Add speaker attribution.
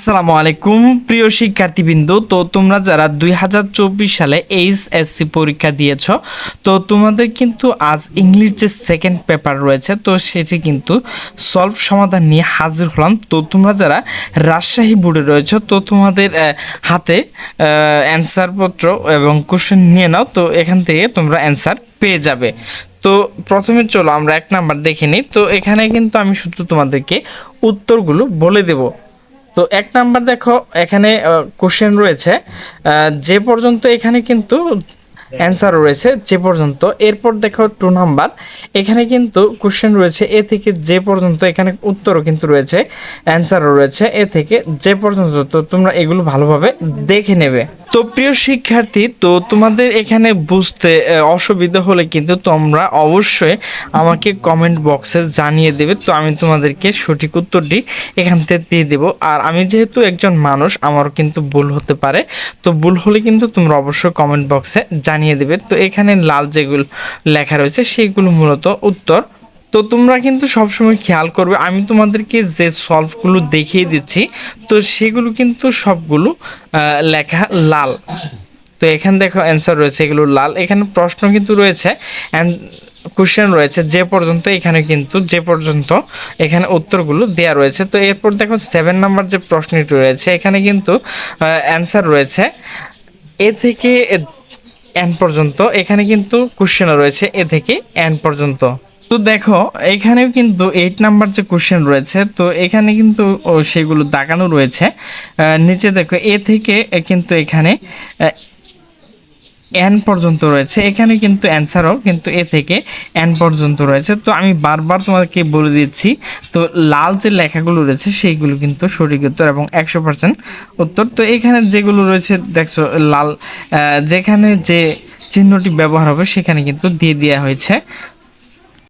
Speaker 1: আসসালামু আলাইকুম, প্রিয় শিক্ষার্থীবৃন্দ। তো তোমরা যারা দুই হাজার চব্বিশ সালে এইচ এইচএসসি পরীক্ষা দিয়েছ, তো তোমাদের কিন্তু আজ ইংলিশ যে সেকেন্ড পেপার রয়েছে, তো সেটি কিন্তু সলভ সমাধান নিয়ে হাজির হলাম। তো তোমরা যারা রাজশাহী বোর্ডে রয়েছে, তো তোমাদের হাতে অ্যান্সারপত্র এবং কোশ্চেন নিয়ে নাও, তো এখান থেকে তোমরা অ্যান্সার পেয়ে যাবে। তো প্রথমে চলো আমরা এক নাম্বার দেখে নিই। তো এখানে কিন্তু আমি শুধু তোমাদেরকে উত্তরগুলো বলে দেব। তো এক নাম্বার দেখো, এখানে কোশ্চেন রয়েছে। যে পর্যন্ত এখানে কিন্তু অ্যান্সার রয়েছে, যে পর্যন্ত। এরপর দেখো টু নাম্বার। এখানে কিন্তু কোশ্চেন রয়েছে, এ থেকে যে পর্যন্ত এখানে উত্তরও কিন্তু রয়েছে অ্যান্সারও রয়েছে, এ থেকে যে পর্যন্ত। তো তোমরা এগুলো ভালোভাবে দেখে নেবে। তো প্রিয় শিক্ষার্থী, তো তোমাদের এখানে বুঝতে অসুবিধা হলে কিন্তু তোমরা অবশ্যই আমাকে কমেন্ট বক্সে জানিয়ে দেবে। তো আমি তোমাদেরকে সঠিক উত্তরটি এখান থেকে দিয়ে দেবো। আর আমি যেহেতু একজন মানুষ, আমারও কিন্তু ভুল হতে পারে। তো ভুল হলে কিন্তু তোমরা অবশ্যই কমেন্ট বক্সে জানিয়ে দেবে। তো এখানে লাল যেগুলো লেখা রয়েছে, সেগুলো মূলত উত্তর তো তোমরা কিন্তু সবসময় খেয়াল করবে, আমি তোমাদেরকে যে সলভগুলো দেখিয়ে দিচ্ছি, তো সেগুলো কিন্তু সবগুলো লেখা লাল। তো এখানে দেখো অ্যান্সার রয়েছে, এগুলো লাল। এখানে প্রশ্ন কিন্তু রয়েছে অ্যান্ড কোশ্চেন রয়েছে, যে পর্যন্ত এখানে কিন্তু, যে পর্যন্ত এখানে উত্তরগুলো দেওয়া রয়েছে। তো এরপর দেখো সেভেন নাম্বার যে প্রশ্নটি রয়েছে, এখানে কিন্তু অ্যান্সার রয়েছে, এ থেকে এন পর্যন্ত। এখানে কিন্তু কোশ্চেনও রয়েছে, এ থেকে এন পর্যন্ত। তো দেখো, এখানেও কিন্তু এইট নাম্বার যে কোশ্চেন রয়েছে, তো এখানে কিন্তু সেগুলো দাগানো রয়েছে। নিচে দেখো এ থেকে কিন্তু এখানে এন পর্যন্ত রয়েছে। এখানে কিন্তু অ্যান্সারও কিন্তু এ থেকে এন পর্যন্ত রয়েছে। তো আমি বারবার তোমাদেরকে বলে দিচ্ছি, তো লাল যে লেখাগুলো রয়েছে, সেইগুলো কিন্তু সঠিক উত্তর এবং একশো পার্সেন্ট উত্তর। তো এখানে যেগুলো রয়েছে, দেখছ, লাল যেখানে যে চিহ্নটি ব্যবহার হবে, সেখানে কিন্তু দিয়ে দেওয়া হয়েছে।